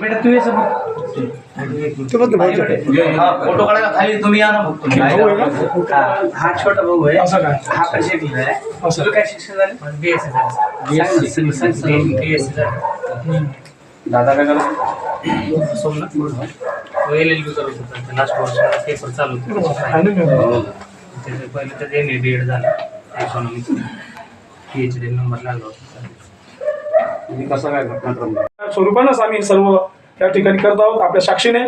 बेटा तू ये फोटो काढायला खाली तुम्ही या ना फक्त हा, हा छोटा भाऊ आहे? हा पैसे दिला आहे. तुला काय शिक्षण झालं? बीएससी झालं. दादा काय करत? सोमनाथ. तो एल एल बी करत होता लास्ट वर्षाला पेपर चालू होते. मी- त्याचं पहिले तर एम ए बी एड झालं. Economics P H D number लागला होता. कसं काय घटनाक्रम स्वरूपानंच आम्ही सर्व या ठिकाणी करत आहोत आपल्या साक्षीने.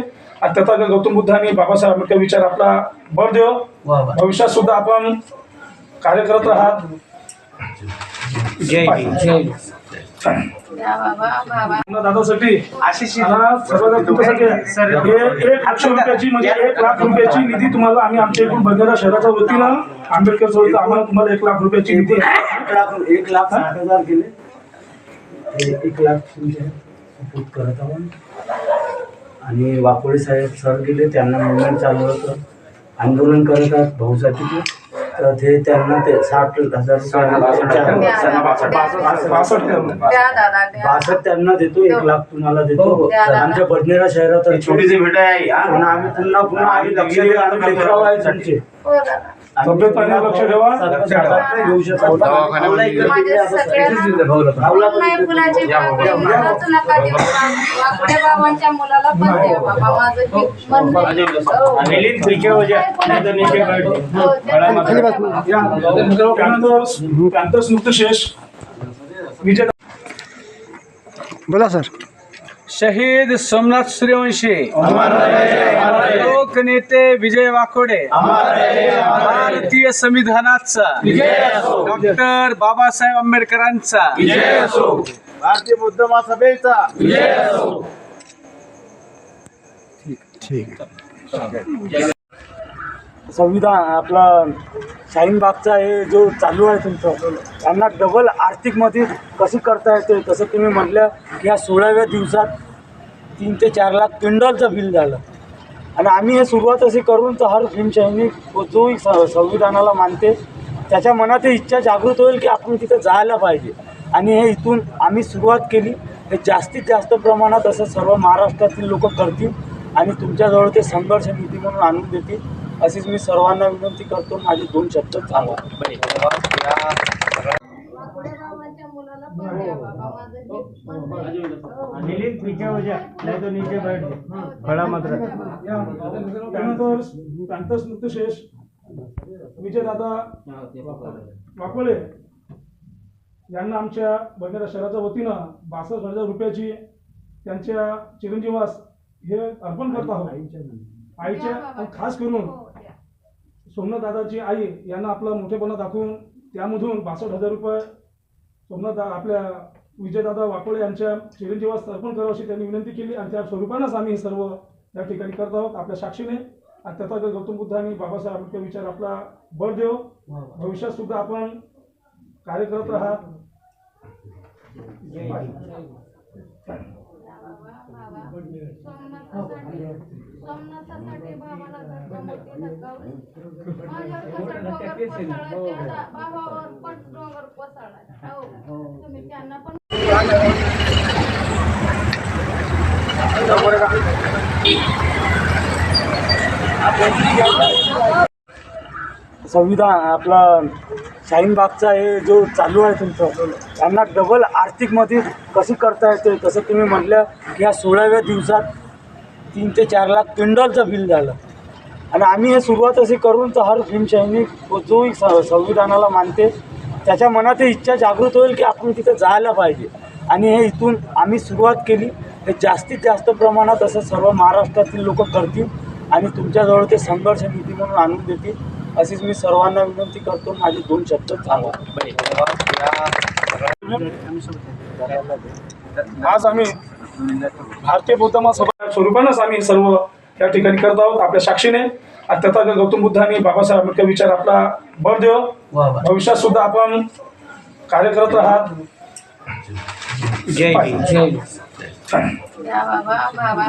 आणि त्याचा गौतम बुद्धांनी बाबासाहेब आंबेडकर विचार आपला भर देव. भविष्यात सुद्धा आपण कार्य करत राहात. जय दादासाठी एक म्हणजे एक लाख रुपयाची निधी तुम्हाला आम्ही आमच्या एकूण बंजारा शहराच्या वतीनं आंबेडकर आम्हाला तुम्हाला एक लाख रुपयाची निधी एक लाख एक लाख साठ हजार गेले. हे एक लाख तुमचे सपोर्ट करत आहोत. आणि वाकोडे साहेब सर गेले त्यांना मुवमेंट चालू होतं. आंदोलन करत आहेत भाऊसाठीचे तर ते त्यांना ते साठ हजार बासष्ट त्यांना देतो एक लाख तुम्हाला देतो. हो, हो. आमच्या बडनेरा शहरात ही छोटीशी भेट आहे हा? आम्ही पुन्हा पुन्हा आम्ही लक्ष देऊ आम्ही लेकराव आहे तुमचे हो दादा. तब्येत पाण्यावर लक्ष ठेवा. घेऊ शकतो हे. हो. मिलिंद फिके हो. नाही तर बोला सर. शहीद सोमनाथ सूर्यवंशी. लोकनेते विजय वाकोडे. भारतीय संविधानाचा. डॉक्टर बाबासाहेब आंबेडकरांचा. भारतीय बुद्ध महासभेचा. संविधान आपला शाहीनबागचा हे जो चालू आहे तुमचं त्यांना डबल आर्थिक मदत कशी करता येते? तसं तुम्ही म्हटलं की सोळाव्या दिवसात तीन ते चार लाख क्विंटलचं बिल झालं. आणि आम्ही हे सुरुवात अशी करून तर हर भीमसैनिक जो स- संविधानाला मानते. त्याच्या मनात ही इच्छा जागृत होईल की आपण तिथं जायला पाहिजे. आणि हे इथून आम्ही सुरुवात केली. हे जास्तीत जास्त प्रमाणात असं सर्व महाराष्ट्रातील लोक करतील आणि तुमच्याजवळ ते संघर्ष निधी म्हणून आणून देतील. अशीच मी सर्वांना विनंती करतो माझे दोन शब्द हे जा नहीं तो नीचे बैठ खड़ा मत रह या त्यानंतर त्यानंतर स्मृतशेष विजयदादा वाकोळे यांना आमच्या बंजारा शहराच्या वतीनं बासष्ट हजार रुपयाची त्यांच्या चिरंजीवास हे अर्पण करत आहोत. आईच्या खास करून हो, द्या. सोमनाथ दादाची आई यांना आपला मोठेपणा दाखवून त्यामधून बासष्ट हजार रुपये सोमनाथ दा आपल्या विजयदादा वाकोळे यांच्या चिरंजीवास अर्पण करावं अशी त्यांनी विनंती केली आणि त्या स्वरूपानंच आम्ही हे सर्व या ठिकाणी करत आहोत आपल्या साक्षीने. आणि त्याचा गौतम बुद्धांनी बाबासाहेब आंबेडकर विचार आपला बळ देव. भविष्यात सुद्धा आपण कार्य करत राहात सोमनाथासाठी सोमनाथासाठी बाबाला मोठी माझ्यावर कसं डोंगर कोसळला पण डोंगर कोसळला हो तुम्ही त्यांना पण संविधान आपला शाहीनबागचा हे जो चालू आहे तुमचं त्यांना डबल आर्थिक मदत कशी करता येते तसं तुम्ही म्हटलं की या सोळाव्या दिवसात तीन ते चार लाख क्विंटलचं बिल झालं. आणि आम्ही हे सुरुवात अशी करून तर हर भीमसैनिक जो स- संविधानाला मानते. त्याच्या मनात ही इच्छा जागृत होईल की आपण तिथं जायला पाहिजे. आणि हे इथून आम्ही सुरुवात केली. हे जास्तीत जास्त प्रमाणात असं सर्व महाराष्ट्रातील लोक करतील आणि तुमच्याजवळ ते संघर्ष निधी म्हणून आणून देतील. अशीच मी सर्वांना विनंती करतो माझे दोन शब्द आज आम्ही भारतीय बौद्ध महासभा स्वरूपानंच आम्ही सर्व या ठिकाणी करत आहोत आपल्या साक्षीने. त्याचा गौतम बुद्धांनी बाबासाहेब आंबेडकर विचार आपला बळ देव. भविष्यात सुद्धा आपण कार्य करत राहात. जय भीम. जय भीम. द्या बाबा बाबा.